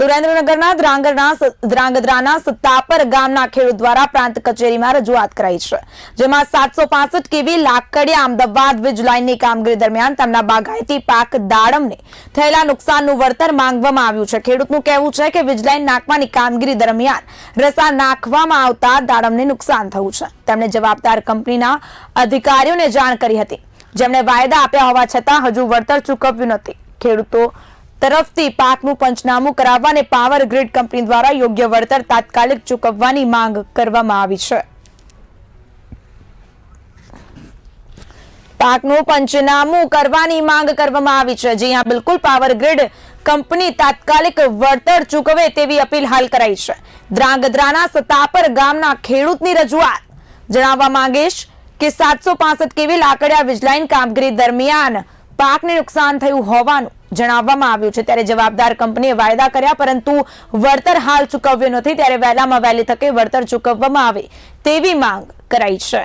સુરેન્દ્રનગરના ધ્રાંગરના ધ્રાંગધ્રાના સત્તાપર ગામના ખેડૂત દ્વારા પ્રાંત કચેરીમાં રજૂઆત કરાઈ છે, જેમાં સાતસો પાસઠ કેવી લાકડિયા અમદાવાદ વીજ લાઇનની કામગીરી દરમિયાન તેમના બાગાયતી પાક દાડમને થયેલા નુકસાનનું વળતર માંગવામાં આવ્યું છે. ખેડૂતનું કહેવું છે કે વીજ લાઇન નાખવાની કામગીરી દરમિયાન રસા નાખવામાં આવતા દાડમને નુકસાન થયું છે. તેમણે જવાબદાર કંપનીના અધિકારીઓને જાણ કરી હતી. જેમણે વાયદા આપ્યા હોવા છતાં હજુ વળતર ચૂકવ્યું નથી. ખેડૂતો તરફથી પાકનું પંચનામું કરાવવા અને પાવર ગ્રીડ કંપની દ્વારા યોગ્ય વળતર તાત્કાલિક ચૂકવવાની માંગ કરવામાં આવી છે. પાકનું પંચનામું કરવાની માંગ કરવામાં આવી છે. જી હા, બિલકુલ પાવર ગ્રીડ કંપની તાત્કાલિક વળતર ચૂકવે તેવી અપીલ હાલ કરાઈ છે. દ્રાંગધ્રાના સતાપર ગામના ખેડૂતની રજૂઆત. જણાવવા માંગીશ કે સાતસો પાસઠ કેવી લાકડિયા વીજલાઇન કામગીરી દરમિયાન પાકને નુકસાન થયું હોવાનું જણાવવામાં આવ્યું છે. ત્યારે જવાબદાર કંપનીએ વાયદા કર્યા, પરંતુ વળતર હાલ ચૂકવ્યું નથી. ત્યારે વહેલામાં વહેલી તકે વળતર ચૂકવવામાં આવે તેવી માંગ કરાઈ છે.